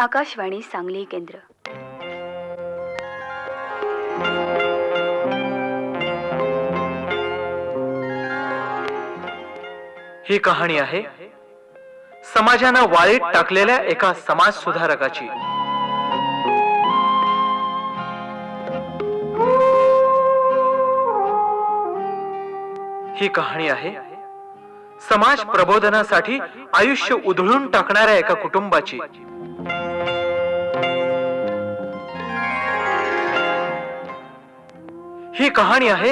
आकाशवाणी सांगली केंद्र. ही कहाणी आहे समाजानं वाळीत टाकलेल्या एका समाज सुधारकाची. ही कहाणी आहे समाज प्रबोधनासाठी आयुष्य उधळून टाकणाऱ्या एका कुटुंबाची. ही कहाणी आहे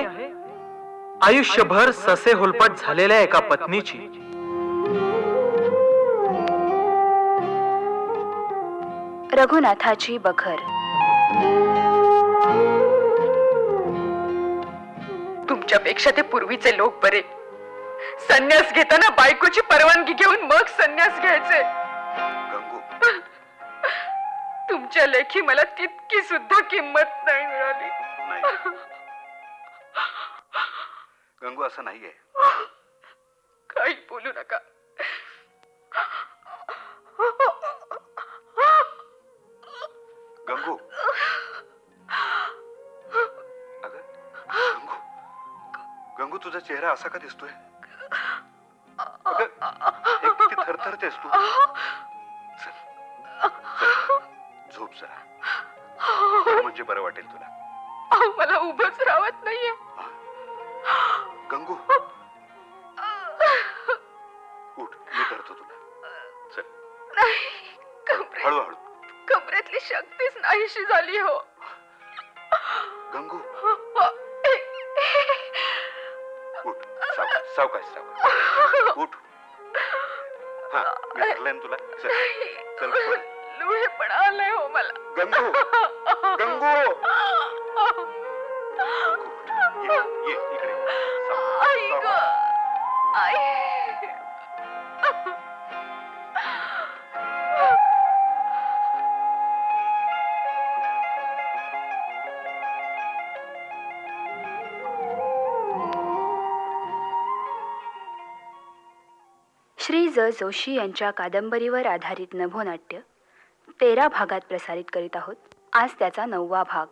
आयुष्यभर ससे हुलपट झालेल्या एका पत्नीची. रघुनाथाची बखर. तुमच्यापेक्षा ते पूर्वीचे लोक बरे. संन्यास घेताना बायकोची परवानगी घेऊन मग संन्यास घ्यायचे. गंगू. तुमच्या लेखी मला तितकी सुद्धा किंमत नाही मिळाली. नाही. गंगू असं नाहीये. काही बोलू नका. गंगू. अगं गंगू. गंगू तुझा चेहरा असा का दिसतोय? अगं एक किती थरथरतेस तू. चल, चल, झोप जरा. म्हणजे बरं वाटेल तुला. अहो, मला उभंच राहत नाहीये. गंगू. उठ मी धरतो तुला. चल. नाही कमरे हळूहळू. कमरेतली शक्तीच नाहीशी झाली हो. गंगू. उठ सावकाश सावकाश सावकाश. उठ. हा मी धरलंय ना तुला. चल. चल पुढे. आलंय हो मला. गंगू गंगू. गंगू, उठ. ये ये इकडे. 아이고, 아이. श्री ज जोशी यांच्या कादंबरीवर आधारित नभोनाट्य तेरा भागात प्रसारित करीत आहोत. आज त्याचा नववा भाग.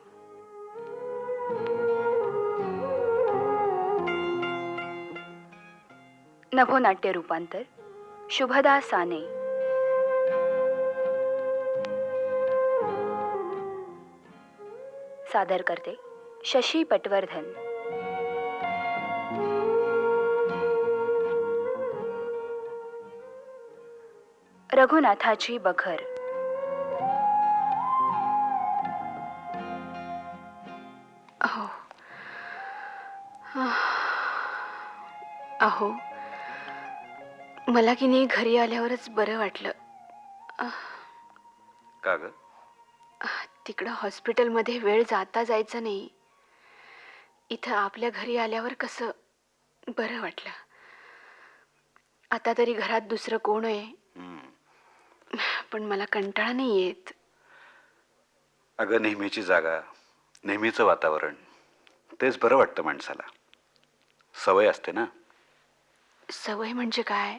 नभोनाट्य रूपांतर शुभदा साने. सादर करते शशी पटवर्धन. रघुनाथाची बखर. अहो. अहो मला की नाही घरी आल्यावरच बरं वाटलं. का ग? तिकडं हॉस्पिटलमध्ये वेळ जाता जायचा नाही. इथं आपल्या घरी आल्यावर कसं बरं वाटलं? आता तरी घरात दुसरं कोण आहे. पण मला कंटाळा नाही येत. अगं नेहमीची जागा नेहमीचं वातावरण तेच बरं वाटतं माणसाला. सवय असते ना? सवय म्हणजे काय?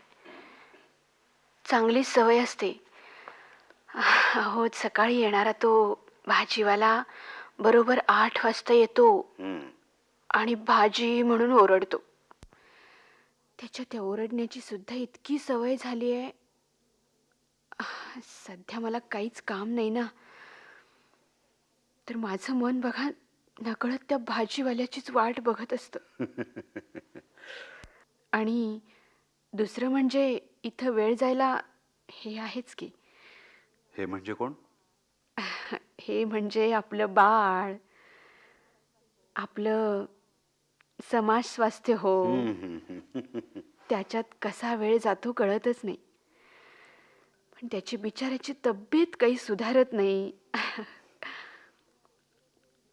चांगली सवय असते. अहो सकाळी येणारा तो भाजीवाला बरोबर आठ वाजता येतो. आणि भाजी म्हणून ओरडतो. त्याच्या त्या ओरडण्याची सुद्धा इतकी सवय झाली आह, सध्या मला काहीच काम नाही ना. तर माझं मन बघा नकळत त्या भाजीवाल्याचीच वाट बघत असतं. आणि दुसरं म्हणजे इथं वेळ जायला हे आहेच की. हे म्हणजे कोण? हे म्हणजे आपलं बाळ आपलं समाज स्वास्थ्य हो त्याच्यात कसा वेळ जातो कळतच नाही. पण त्याची बिचाऱ्याची तब्येत काही सुधारत नाही.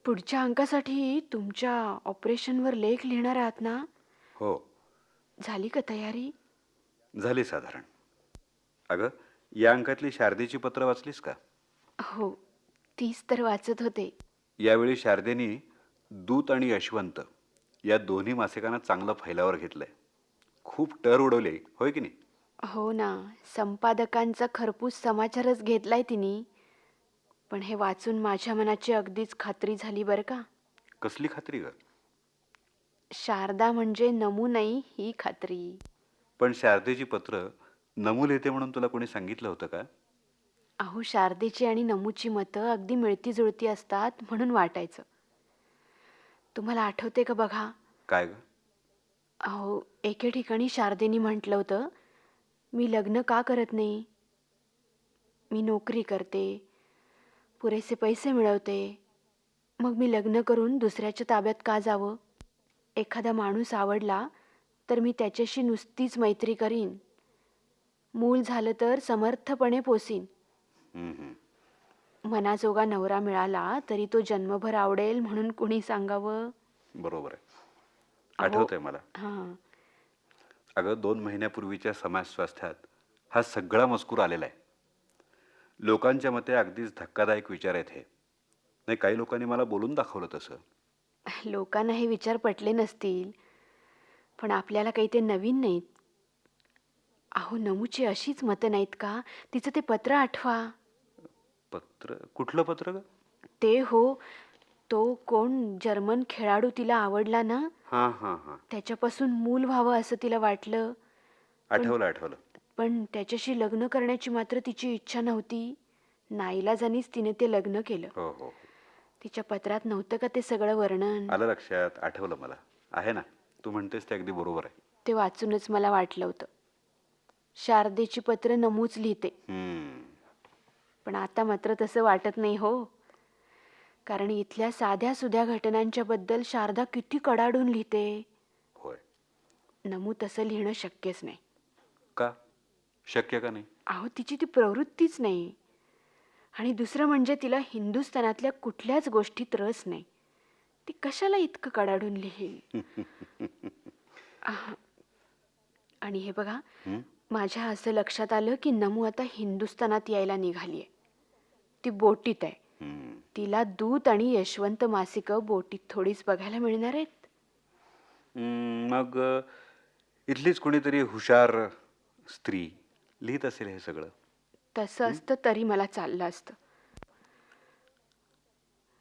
पुढच्या अंकासाठी तुमच्या ऑपरेशनवर लेख लिहिणार आहात ना? हो. झाली का तयारी? झाली साधारण. अगं या अंकातली शारदेची पत्र वाचलीस का? हो तीच तर वाचत होते. यावेळी शारदेनी दूत आणि यशवंत या दोन्ही मासिकांना चांगलं फैलावर घेतलंय. खूप टर उडवले होय की नाही? हो ना संपादकांचा खरपूस समाचारच घेतलाय तिने. पण हे वाचून माझ्या मनाची अगदीच खात्री झाली बरं का? कसली खात्री ग? शारदा म्हणजे नमू नाही ही खात्री. पण शारदेची पत्र नमूल येते म्हणून तुला कोणी सांगितलं होतं का? अहो शारदेची आणि नमूची मतं अगदी मिळती जुळती असतात म्हणून वाटायचं. तुम्हाला आठवते का बघा? काय ग? अहो एके ठिकाणी शारदेनी म्हटलं होतं मी लग्न का करत नाही? मी नोकरी करते पुरेसे पैसे मिळवते मग मी लग्न करून दुसऱ्याच्या ताब्यात का जावं? एखादा माणूस आवडला तर मी त्याच्याशी नुसतीच मैत्री करीन. मूल झालं तर समर्थपणे पोसीन. मनाजोगा नवरा मिळाला तरी तो जन्मभर आवडेल म्हणून कुणी सांगावं? बरोबर आहे. मला. हां. अगं दोन महिन्यापूर्वीच्या समाज स्वास्थ्यात हा सगळा मजकूर आलेला आहे. लोकांच्या मते अगदीच धक्कादायक विचार आहेत हे. नाही काही लोकांनी मला बोलून दाखवलं तसं. लोकांना हे विचार पटले नसतील. पण आपल्याला काही ते नवीन नाहीत. अहो नमूची अशीच मतं नाहीत का? तिचं ते पत्र आठवा. पत्र? कुठलं पत्र ग? ते हो तो कोण जर्मन खेळाडू तिला आवडला ना? हां हां हां. त्याच्यापासून मूल व्हावं असं तिला वाटलं. आठवलं आठवलं. पण त्याच्याशी लग्न करण्याची मात्र तिची इच्छा नव्हती. नाईलाजानीच तिने ते लग्न केलं. हो हो. तिच्या पत्रात नव्हतं का ते सगळं वर्णन? आलं लक्षात. आठवलं मला. आहे ना? तू म्हणतेस ते अगदी बरोबर आहे. ते वाचूनच मला वाटलं होतं. शारदेची पत्र नमूच लिहिते. हम्म. पण आता मात्र तसं वाटत नाही हो. कारण इथल्या साध्या सुध्या घटनांच्या बद्दल शारदा किती कडाडून लिहिते. होय. नमू तसं लिहिणं शक्यच नाही. का? शक्य का नाही? अहो तिची ती प्रवृत्तीच नाही. आणि दुसरं म्हणजे तिला हिंदुस्थानातल्या कुठल्याच गोष्टीत रस नाही. ती कशाला इतकं कडाडून लिहिल आह. आणि हे बघा? माझ्या असं लक्षात आलं की नमू आता हिंदुस्थानात यायला निघालीये ती बोटीत आहे हम्म. तिला दूत आणि यशवंत मासिक बोटीत थोडीच बघायला मिळणार आहेत हम्म, मग अ, इथलीच कोणीतरी हुशार स्त्री लिहित असेल हे सगळं तसं असतं तरी मला चाललं असतं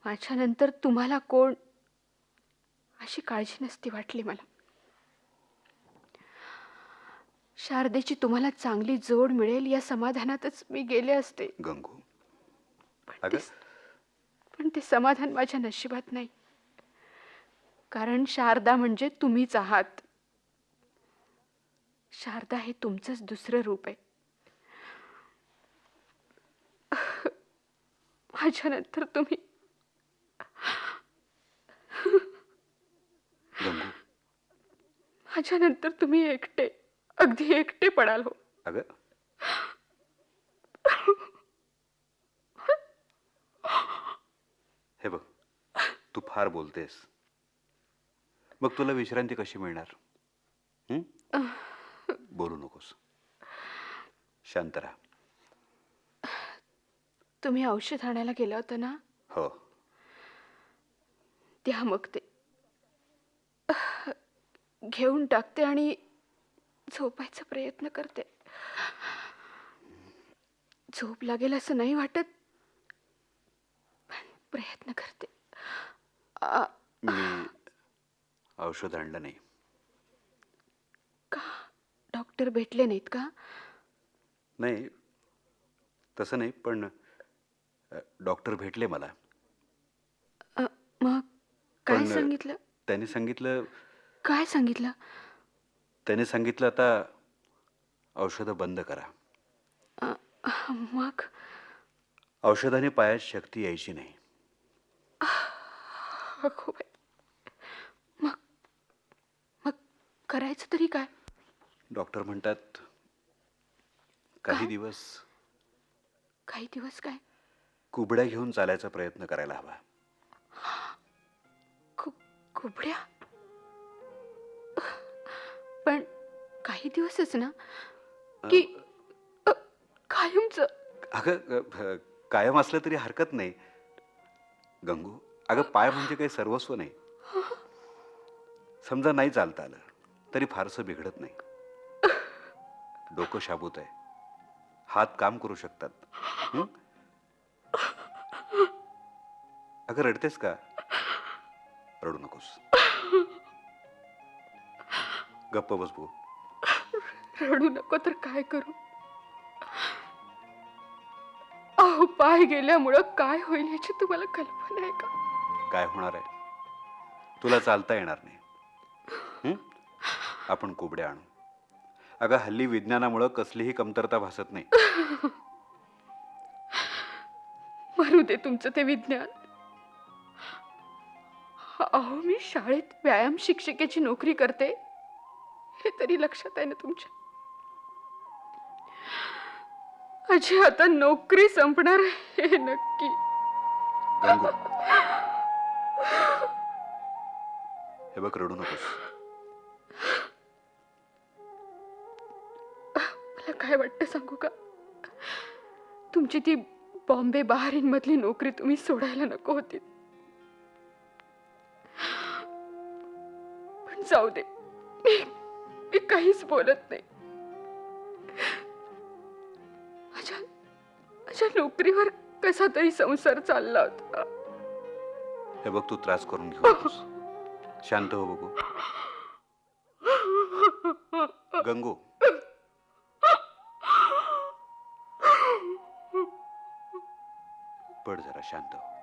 माझ्यानंतर तुम्हाला कोण अशी काळजी नसती वाटली मला. शारदेची तुम्हाला चांगली जोड मिळेल या समाधानातच मी गेले असते. गंगू पण अगं? ते पण ते समाधान माझ्या नशिबात नाही. कारण शारदा म्हणजे तुम्हीच आहात. शारदा हे तुमचंच दुसरं रूप आहे. माझ्यानंतर तुम्ही गंगू. माझ्यानंतर तुम्ही एकटे अगदी एकटे पडाल हो. अगं. हे बघ तू फार बोलतेस. मग तुला विश्रांती कशी मिळणार? हं? बोलू नकोस. शांत राहा. तुम्ही औषध आणायला गेला होता ना? हो. द्या मग ते. घेऊन टाकते आणि झोपायचा प्रयत्न करते. झोप लागेल असं नाही वाटत. पण प्रयत्न करते. आ, मी औषध आणलं नाही. डॉक्टर भेटले नाहीत का? नाही तसं नाही पण अ, डॉक्टर भेटले मला. अ, मग काय पण, सांगितलं? त्यांनी सांगितलं काय सांगितलं? त्याने सांगितलं आता औषधं बंद करा. अ, मग? औषधाने पायात शक्ती यायची नाही. अगो बाई. मग मग करायचं तरी काय? डॉक्टर म्हणतात काही दिवस काही दिवस काय? कुबड्या घेऊन चालायचा प्रयत्न करायला हवा. खूप कुबड्या? पण काही दिवसच ना की अ, कायमचं. अगं अ, कायम असलं तरी हरकत नाही. गंगू अगं पाय म्हणजे काही सर्वस्व नाही. समजा नाही चालता आलं तरी फारसं बिघडत नाही. डोकं शाबूत आहे. हात काम करू शकतात. हं? अगं रडतेस का? रडू नकोस. गप्प बस बघू रडू नको तर काय करू? अहो पाय गेल्यामुळं काय होईल याची तुम्हाला कल्पना आहे का? काय होणार आहे? तुला चालता येणार नाही. हं? आपण कोबड्या आणू. अगं हल्ली विज्ञानामुळं कसलीही कमतरता भासत नाही. मरू दे तुमचं ते विज्ञान. अहो मी शाळेत व्यायाम शिक्षिकेची नोकरी करते. हे तरी लक्षात आहे ना तुमच्या? अजी आता नोकरी संपणार आहे हे नक्की. हे बघ रडू नकोस. मला काय वाटतं सांगू का? तुमची ती बॉम्बे बहारीन मधली नोकरी तुम्ही सोडायला नको होती. पण जाऊ दे. मी काहीच बोलत नाही. माझ्या माझ्या नोकरीवर कसा तरी संसार चालला होता. हे बघ तू त्रास करून घेऊ नकोस शांत हो बघू. गंगू. पड जरा शांत हो.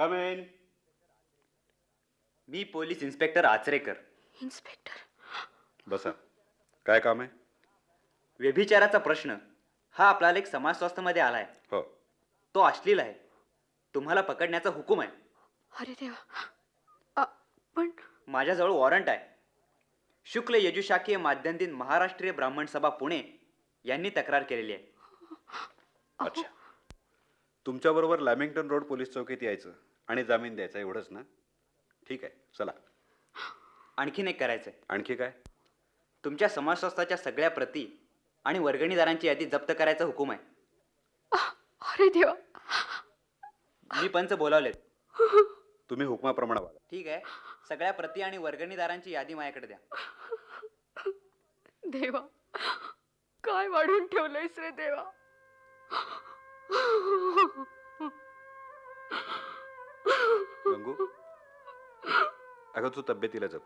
Come in. मी पोलीस इन्स्पेक्टर आचरेकर. इन्स्पेक्टर? बसा. काय काम आहे? व्यभिचाराचा प्रश्न. हा आपला लेख समाज स्वास्थ्यमध्ये आलाय. हो. तो अश्लील आहे. तुम्हाला पकडण्याचा हुकूम आहे. अरे देवा. अ, पण माझ्याजवळ वॉरंट आहे. शुक्ल यजुशाखीय माध्यंदिन महाराष्ट्रीय ब्राह्मण सभा पुणे यांनी तक्रार केलेली आहे. अच्छा. तुमच्याबरोबर लॅमिंग्टन रोड पोलीस चौकीत यायचं. आणि जामीन द्यायचा एवढंच ना? ठीक आहे चला. आणखीन एक करायचं आहे आणखी काय? तुमच्या समाजस्वास्थ्याच्या सगळ्या प्रती आणि वर्गणीदारांची यादी जप्त करायचा हुकूम आहे. अरे देवा. मी पंच बोलावलेत. तुम्ही हुकमाप्रमाणे वागा ठीक आहे सगळ्या प्रती आणि वर्गणीदारांची यादी माझ्याकडे द्या. देवा काय वाढून ठेवलंयस रे देवा? गंगू अगं तू तब्येतीला जप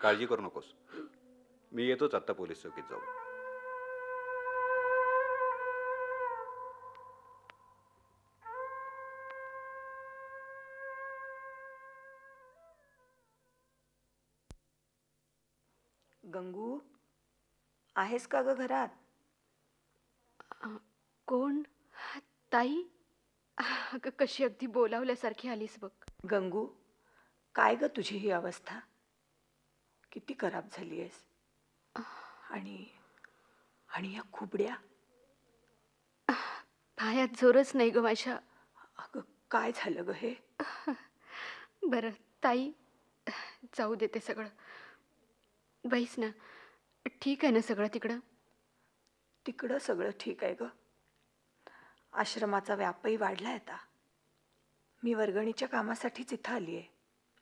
काळजी करू नकोस. मी येतोच आत्ता पोलीस चौकीत जाऊ गंगू आहेस का ग घरात? कोण? ताई? अगं कशी अगदी बोलावल्यासारखी आलीस बघ. गंगू काय ग तुझी ही अवस्था? किती खराब झाली आहेस. आणि आणि या खुबड्या? पायात जोरच नाही ग माझ्या. अगं काय झालं ग हे? बरं ताई जाऊ दे ते सगळं. बैस ना. ठीक आहे ना सगळं तिकडं? तिकडं सगळं ठीक आहे ग. आश्रमाचा व्यापही वाढलाय आता. मी वर्गणीच्या कामासाठीच इथं आली आहे.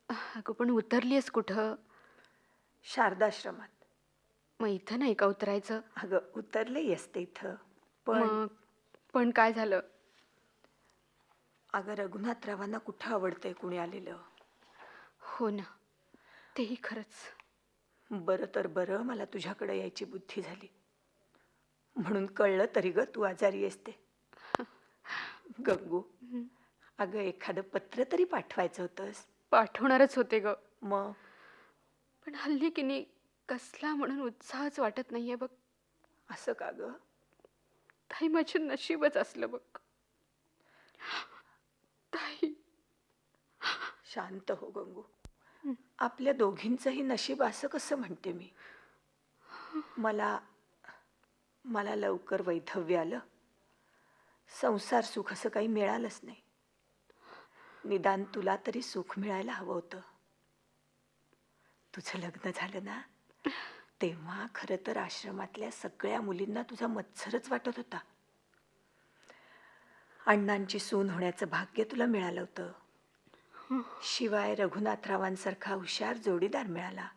अगं पण उतरली आहेस कुठं? शारदाश्रमात. मग इथं नाही का उतरायचं? अगं उतरलेही असते इथं पण मग पण काय झालं? अगं रघुनाथरावांना कुठं आवडतंय कुणी आलेलं? हो ना तेही खरंच. बरं तर बरं मला तुझ्याकडे यायची बुद्धी झाली. म्हणून कळलं तरी ग तू आजारी असते गंगू. अगं एखादं पत्र तरी पाठवायचं होतंस. पाठवणारच होते ग. मग? पण हल्ली की नाही कसला म्हणून उत्साहच वाटत नाहीये बघ. असं का ग? ताई माझे नशीबच असलं बघ. ताई. शांत हो गंगू. आपल्या दोघींचंही नशीब असं कसं म्हणते मी? मला मला लवकर वैधव्य आलं. संसार सुख असं काही मिळालंच नाही. निदान तुला तरी सुख मिळायला हवं होतं. तुझं लग्न झालं ना तेव्हा खरं तर आश्रमातल्या सगळ्या मुलींना तुझा मत्सरच वाटत होता. अण्णांची सून होण्याचं भाग्य तुला मिळालं होतं. शिवाय रघुनाथरावांसारखा हुशार जोडीदार मिळाला.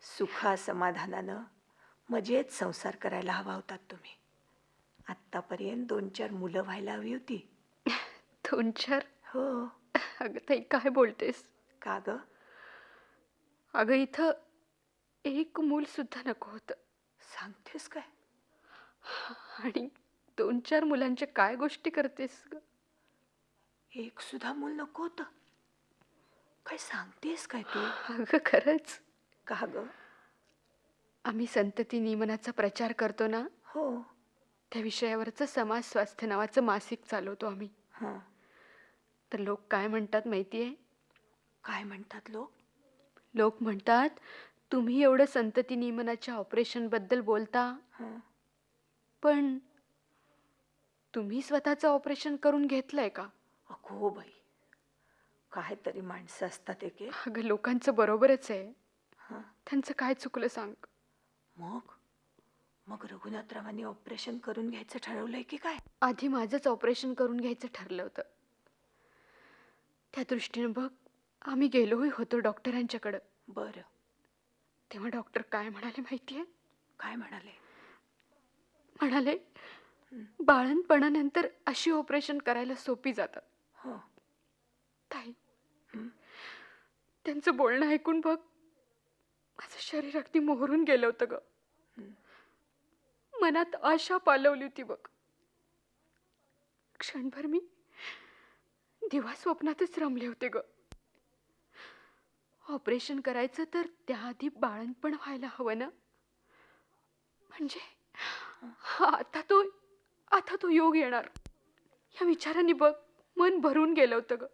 सुखा समाधानानं मजेत संसार करायला हवा होतात तुम्ही. आत्तापर्यंत दोन चार मुलं व्हायला हवी होती. दोन चार? हो. अगं ताई काय बोलतेस? का ग? अगं इथं एक मूल सुद्धा नको होतं. सांगतेस काय? आणि दोन चार मुलांच्या काय गोष्टी करतेस ग? एक सुद्धा मूल नको होतं. काय सांगतेस काय तू? अगं खरंच. का ग? आम्ही संतती नियमनाचा प्रचार करतो ना? हो. त्या विषयावरचं समाज स्वास्थ्य नावाचं मासिक चालवतो आम्ही. हां. तर लोक काय म्हणतात माहिती आहे काय म्हणतात लोक? लोक म्हणतात तुम्ही एवढं संतती नियमनाच्या ऑपरेशनबद्दल बोलता हां. पण तुम्ही स्वतःचं ऑपरेशन करून घेतलंय का? अगो बाई काय तरी माणसं असतात एके. अगं लोकांचं बरोबरच आहे. हां. त्यांचं काय चुकलं सांग. मग? मग रघुनाथरावांनी ऑपरेशन करून घ्यायचं ठरवलंय की काय? आधी माझंच ऑपरेशन करून घ्यायचं ठरलं होतं. त्या दृष्टीनं बघ आम्ही गेलोही होतो डॉक्टरांच्याकडं. बरं. तेव्हा डॉक्टर काय म्हणाले माहिती आहे काय म्हणाले? म्हणाले बाळणपणानंतर अशी ऑपरेशन करायला सोपी जातात हो. ताई. त्यांचं बोलणं ऐकून बघ माझं शरीर अगदी मोहरून गेलं होतं ग. मनात आशा पालवली होती बघ. क्षणभर मी दिवा स्वप्नातच रमले होते ग. ऑपरेशन करायचं तर त्याआधी बाळणपण व्हायला हवं ना? म्हणजे हा, आता तो आता तो योग येणार. या विचाराने बघ मन भरून गेलं होतं ग.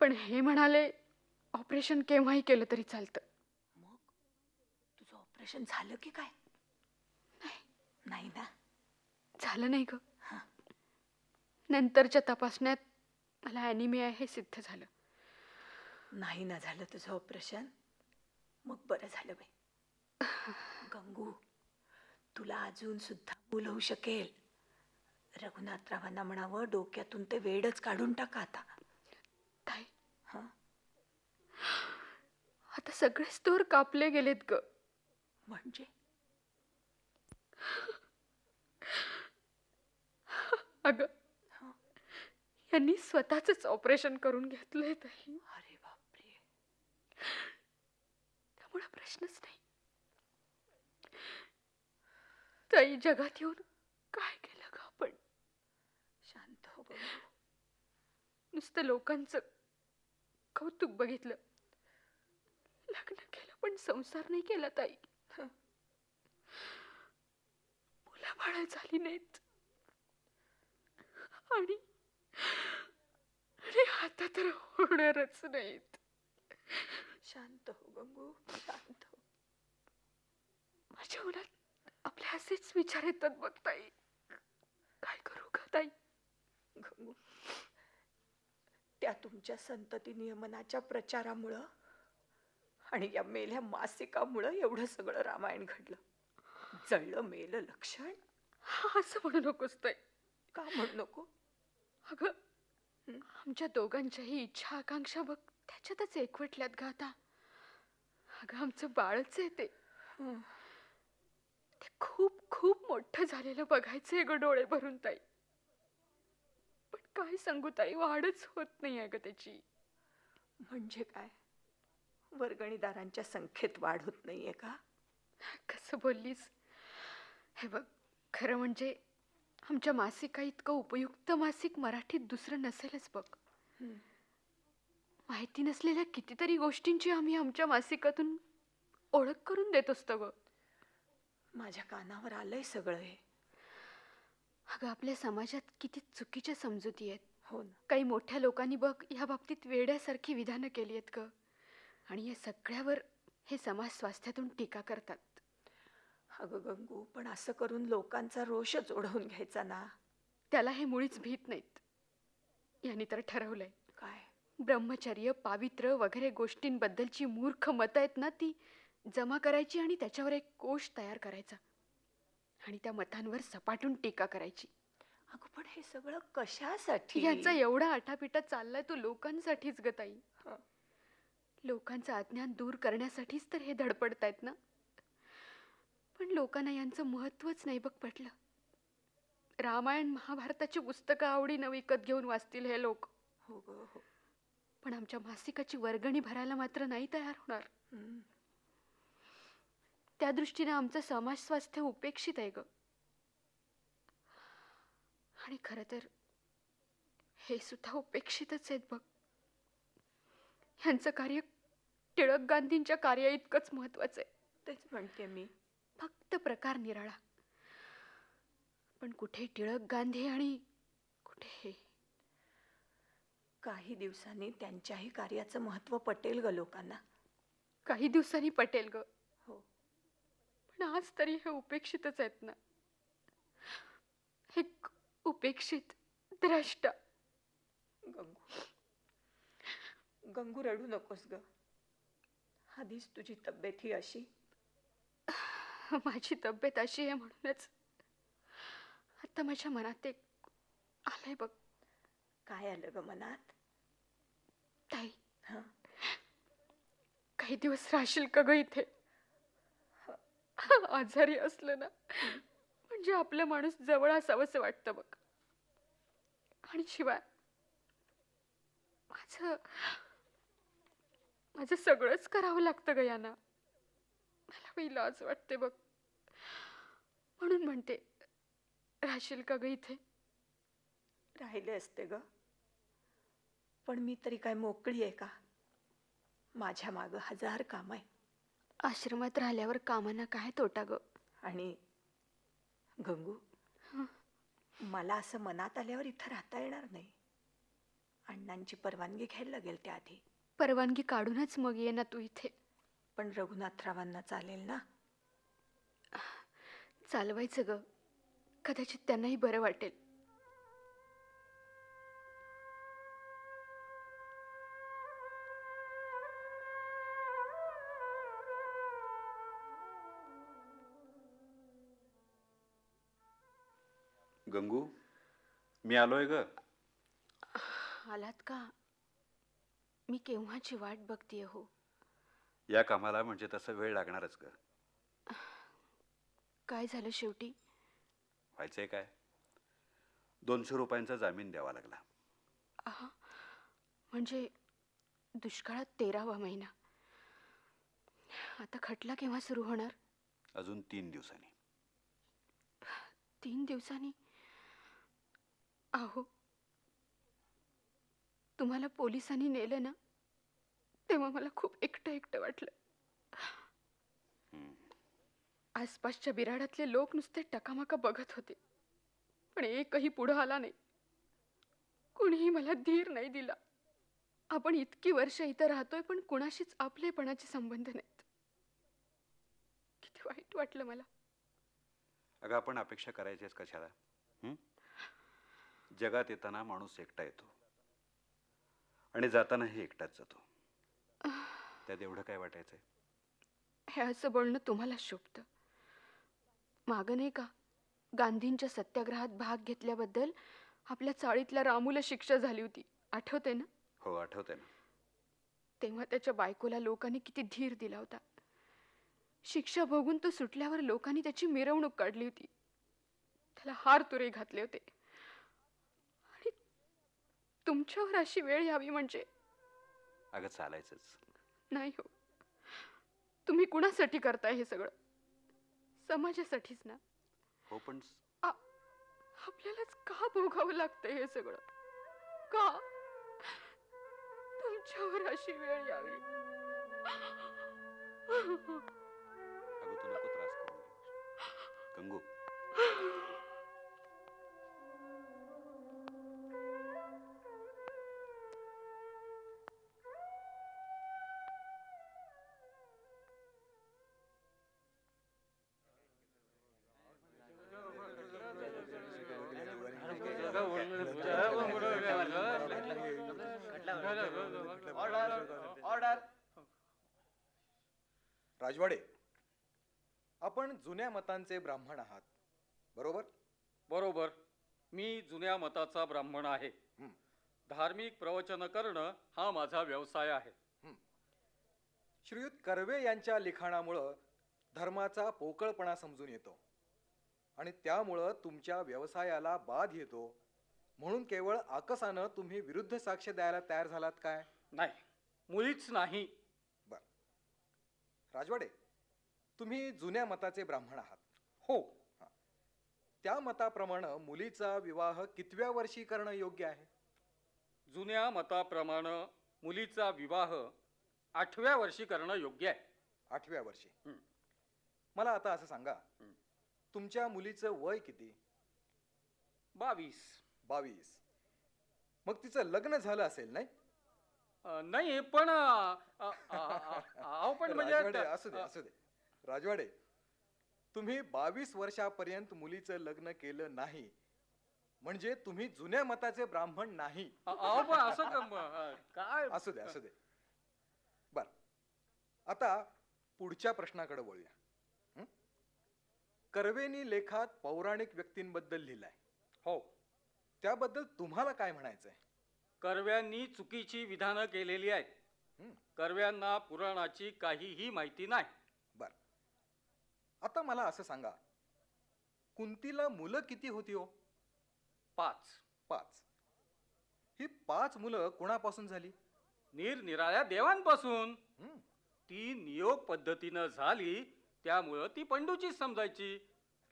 पण हे म्हणाले ऑपरेशन केव्हाही केलं तरी चालतं. मग? तुझं ऑपरेशन झालं की काय? नाही ना? झालं नाही ग. नंतरच्या तपासण्यात मला ॲनिमिया हे सिद्ध झालं. नाही ना झालं तुझं ऑपरेशन मग बरं झालं बाई. गंगू तुला अजून सुद्धा मूल होऊ शकेल. रघुनाथरावांना म्हणावं डोक्यातून ते वेडच काढून टाका आता. ताई. हं? आता सगळे स्टोर कापले गेलेत ग. म्हणजे? अगं. यांनी स्वतःच ऑपरेशन करून घेतलंय ताई. अरे बापरे. त्यामुळे प्रश्नच नाही. ताई जगात येऊन काय केलं ग आपण? शांत हो नुसतं लोकांचं कौतुक बघितलं. लग्न केलं पण संसार नाही केला ताई. मुलं बाळ झाली नाहीत. आणि आणि आता तर होणारच नाहीत. शांत हो गंगू शांत हो. माझ्या मनात आपले असेच विचार येतात बघ ताई. काय करू ग ताई? गंगू त्या तुमच्या संतती नियमनाच्या प्रचारामुळं आणि या मेल्या मासिकामुळं एवढं सगळं रामायण घडलं. जळलं मेलं लक्षण. असं म्हणू नकोस ताई. का म्हणू नको? अगं आमच्या दोघांच्याही इच्छा आकांक्षा बघ त्याच्यातच एकवटल्यात ग आता. अगं आमचं बाळच आहे ते. ते खूप खूप मोठं झालेलं बघायचंय ग डोळे भरून ताई. पण काय सांगू ताई वाढच होत नाही आहे ग त्याची. म्हणजे काय? वर्गणीदारांच्या संख्येत वाढ होत नाहीये का? कसं बोललीस? हे बघ खरं म्हणजे आमच्या मासिका इतकं उपयुक्त मासिक मराठीत दुसरं नसेलच बघ. माहिती नसलेल्या कितीतरी गोष्टींची आम्ही आमच्या मासिकातून ओळख करून देत असतो ग. माझ्या कानावर आलंय सगळं हे. अगं आपल्या समाजात किती चुकीच्या समजुती आहेत. हो ना. काही मोठ्या लोकांनी बघ या बाबतीत वेड्यासारखी विधानं केली आहेत ग. आणि या सगळ्यावर हे समाज स्वास्थ्यातून टीका करतात. अगं गंगू पण असं करून लोकांचा रोषच ओढवून घ्यायचा ना. त्याला हे मुळीच भीत नाहीत. यांनी तर ठरवलंय. काय? ब्रह्मचर्य पावित्र्य वगैरे गोष्टींबद्दलची मूर्ख मतं आहेत ना ती जमा करायची आणि त्याच्यावर एक कोश तयार करायचा. आणि त्या मतांवर सपाटून टीका करायची. अगं पण हे सगळं कशासाठी? यांचा एवढा आटापिटा चाललाय तो लोकांसाठीच ग ताई. हं. लोकांचं अज्ञान दूर करण्यासाठीच तर हे धडपडतायत ना. पण लोकांना यांचं महत्वच नाही बघ पटलं. रामायण महाभारताची पुस्तकं आवडीनं विकत घेऊन वाचतील हे लोक. हो ग हो. पण आमच्या मासिकाची वर्गणी भरायला मात्र नाही तयार होणार. त्या दृष्टीने आमचं समाज स्वास्थ्य उपेक्षित आहे ग. आणि खरं तर हे सुद्धा उपेक्षितच आहेत बघ. ह्यांचं कार्य टिळक गांधींच्या कार्या इतकंच महत्वाचं आहे. तेच म्हणते मी. फक्त प्रकार निराळा. पण कुठे टिळक गांधी आणि कुठे हे? काही दिवसांनी त्यांच्याही कार्याचं महत्त्व पटेल ग लोकांना. काही दिवसांनी पटेल ग. हो. पण आज तरी हे उपेक्षितच आहेत ना. हे उपेक्षित द्रष्टा. गंगू. गंगू रडू नकोस ग. आधीच तुझी तब्येत ही अशी. माझी तब्येत अशी आहे म्हणूनच. आता माझ्या मनात एक आलंय बघ. काय आलं ग मनात? ताई. हं. काही दिवस राहशील का ग इथे? आजारी असलं ना. म्हणजे आपलं माणूस जवळ असावंसं वाटतं बघ. आणि शिवाय माझं माझं सगळंच करावं लागतं ग यांना. काही लाज वाटते बघ. म्हणून म्हणते राहशील का ग इथे? राहिले असते ग. पण मी तरी काय मोकळी आहे का? माझ्या मागं हजार काम आहे. आश्रमात राहिल्यावर कामांना काय तोटा ग? आणि गंगू मला असं मनात आल्यावर इथं राहता येणार नाही. अण्णांची परवानगी घ्यायला लागेल त्याआधी. परवानगी काढूनच मग ये ना तू इथे. पण रघुनाथरावांना चालेल ना? चालवायचं ग. कदाचित त्यांनाही बरं वाटेल. गंगू मी आलोय ग. आलात का? मी केव्हाची वाट बघतीये हो? या कामाला म्हणजे तसं वेळ लागणारच ग. काय झालं शेवटी? व्हायचंय काय? दोनशे रुपयांचा जामीन द्यावा लागला. म्हणजे दुष्काळात तेरावा महिना. आता खटला केव्हा सुरू होणार? अजून तीन दिवसांनी. तीन दिवसांनी? आहो तुम्हाला पोलिसांनी नेलं ना? तेव्हा मला खूप एकटं एकटं वाटलं. आसपासच्या बिराडातले लोक नुसते टकामका बघत होते. पण एकही पुढं आला नाही. कुणीही मला धीर नाही दिला. आपण इतकी वर्ष इथं राहतोय पण कुणाशीच आपलेपणाचे संबंध नाहीत. किती वाईट वाटलं मला. अगं आपण अपेक्षा करायचीच कशाला? जगात येताना माणूस एकटा येतो. आणि जातानाही एकटाच जातो. त्यात एवढं काय वाटायचंय? हे असं बोलणं तुम्हाला शोभतं मागं नाही का गांधींच्या सत्याग्रहात भाग घेतल्याबद्दल आपल्या चाळीतल्या रामूला शिक्षा झाली होती. आठवते ना? हो आठवतंय ना. तेव्हा त्याच्या बायकोला लोकांनी किती धीर दिला होता. शिक्षा भोगून तो सुटल्यावर लोकांनी त्याची मिरवणूक काढली होती. त्याला हार तुरे घातले होते. आणि तुमच्यावर अशी वेळ यावी म्हणजे? अगं चालायचंच. नाही हो. तुम्ही कुणासाठी करताय हे सगळं? समाजासाठीच ना. हो पण आ- आपल्यालाच का भोगावं लागतंय हे सगळं? का? तुमच्यावर अशी वेळ यावी? अगं तू नको त्रास करून. गंगू. राजवाडे. आपण जुन्या मतांचे ब्राह्मण आहात. बरोबर? बरोबर. मी जुन्या मताचा ब्राह्मण आहे. हं. धार्मिक प्रवचन करणं हा माझा व्यवसाय आहे. श्रीयुत कर्वे यांच्या लिखाणामुळं धर्माचा पोकळपणा समजून येतो आणि त्यामुळं तुमच्या व्यवसायाला बाध येतो. म्हणून केवळ आकसानं तुम्ही विरुद्ध साक्ष द्यायला तयार झालात काय? नाही. मुळीच नाही. राजवाडे तुम्ही जुन्या मताचे ब्राह्मण आहात. हो. त्या मताप्रमाणे मुलीचा विवाह कितव्या वर्षी करणं योग्य आहे? जुन्या मताप्रमाणे मुलीचा विवाह आठव्या वर्षी करणं योग्य आहे. आठव्या वर्षी. हं. मला आता असं सांगा. हं. तुमच्या मुलीचं वय किती? बावीस. बावीस. मग तिचं लग्न झालं असेल नाही? अ, नाही पण अ, अ, अ, अ, अहो पण म्हणजे राजवाडे असू दे असू दे. राजवाडे तुम्ही बावीस वर्षापर्यंत मुलीचं लग्न केलं नाही. म्हणजे तुम्ही जुन्या मताचे ब्राह्मण नाही. अ, अहो पण असं क- म- अ, काय? असू दे असू दे. बर. आता पुढच्या प्रश्नाकडे वळूया. हं? कर्वेनी लेखात पौराणिक व्यक्तींबद्दल लिहिलाय. हो. त्याबद्दल तुम्हाला काय म्हणायचंय? कर्व्यांनी चुकीची विधानं केलेली आहेत. हं. कर्व्यांना पुराणाची काहीही माहिती नाही. बर. आता मला असं सांगा. कुंतीला मुलं किती होती हो? पाच. पाच. ही पाच मुलं कोणापासून झाली? निरनिराळ्या देवांपासून. हं, ती नियोग पद्धतीनं झाली त्यामुळं ती पंडूचीच समजायची.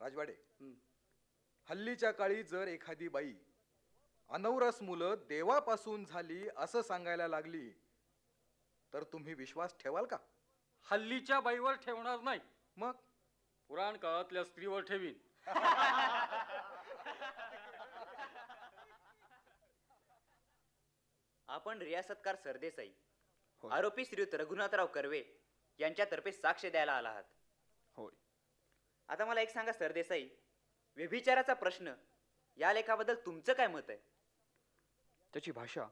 राजवाडे. हं. हल्लीच्या काळी जर एखादी बाई अनवरस मुलं देवापासून झाली असं सांगायला लागली. तर तुम्ही विश्वास ठेवाल का? हल्लीच्या बाईवर ठेवणार नाही. मग? पुराण काळातल्या स्त्रीवर ठेवीन. आपण रियासतकार सरदेसाई होय. आरोपी श्रीयुत रघुनाथराव कर्वे यांच्यातर्फे साक्ष द्यायला आला आहात. होय. आता मला एक सांगा सरदेसाई व्यभिचाराचा प्रश्न या लेखाबद्दल तुमचं काय मत आहे? त्याची भाषा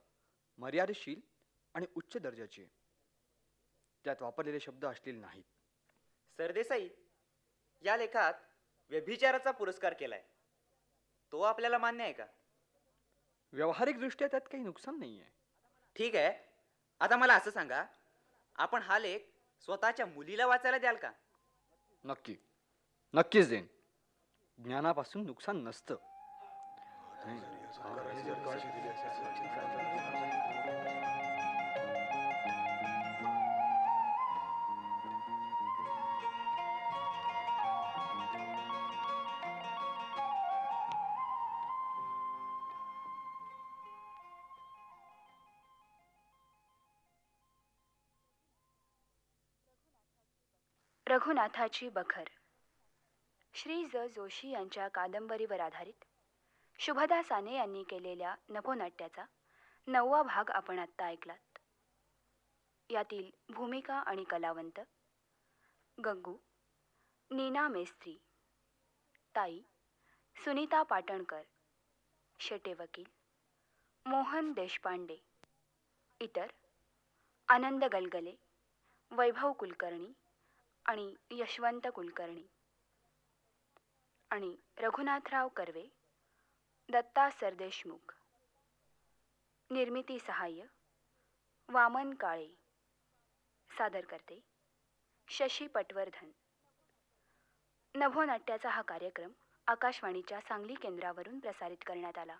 मर्यादेशील आणि उच्च दर्जाची आहे. त्यात वापरलेले शब्द अश्लील नाहीत. सरदेसाई या लेखात व्यभिचाराचा पुरस्कार केलाय. तो आपल्याला मान्य आहे का? व्यावहारिकदृष्ट्या त्यात काही नुकसान नाही आहे. ठीक आहे. आता मला असं सांगा आपण हा लेख स्वतःच्या मुलीला वाचायला द्याल का? नक्की. नक्कीच देईन. ज्ञानापासून नुकसान नसतं. रघुनाथाची बखर. श्री ज जोशी यांच्या कादंबरीवर आधारित शुभदा साने यांनी केलेल्या नभोनाट्याचा नववा भाग आपण आत्ता ऐकलात. यातील भूमिका आणि कलावंत गंगू नीना मेस्त्री ताई सुनीता पाटणकर शेटे वकील मोहन देशपांडे इतर आनंद गलगले वैभव कुलकर्णी आणि यशवंत कुलकर्णी आणि रघुनाथराव कर्वे दत्ता सरदेशमुख निर्मिती सहाय्य वामन काळे. सादर करते शशी पटवर्धन. नभोनाट्याचा हा कार्यक्रम आकाशवाणीच्या सांगली केंद्रावरून प्रसारित करण्यात आला.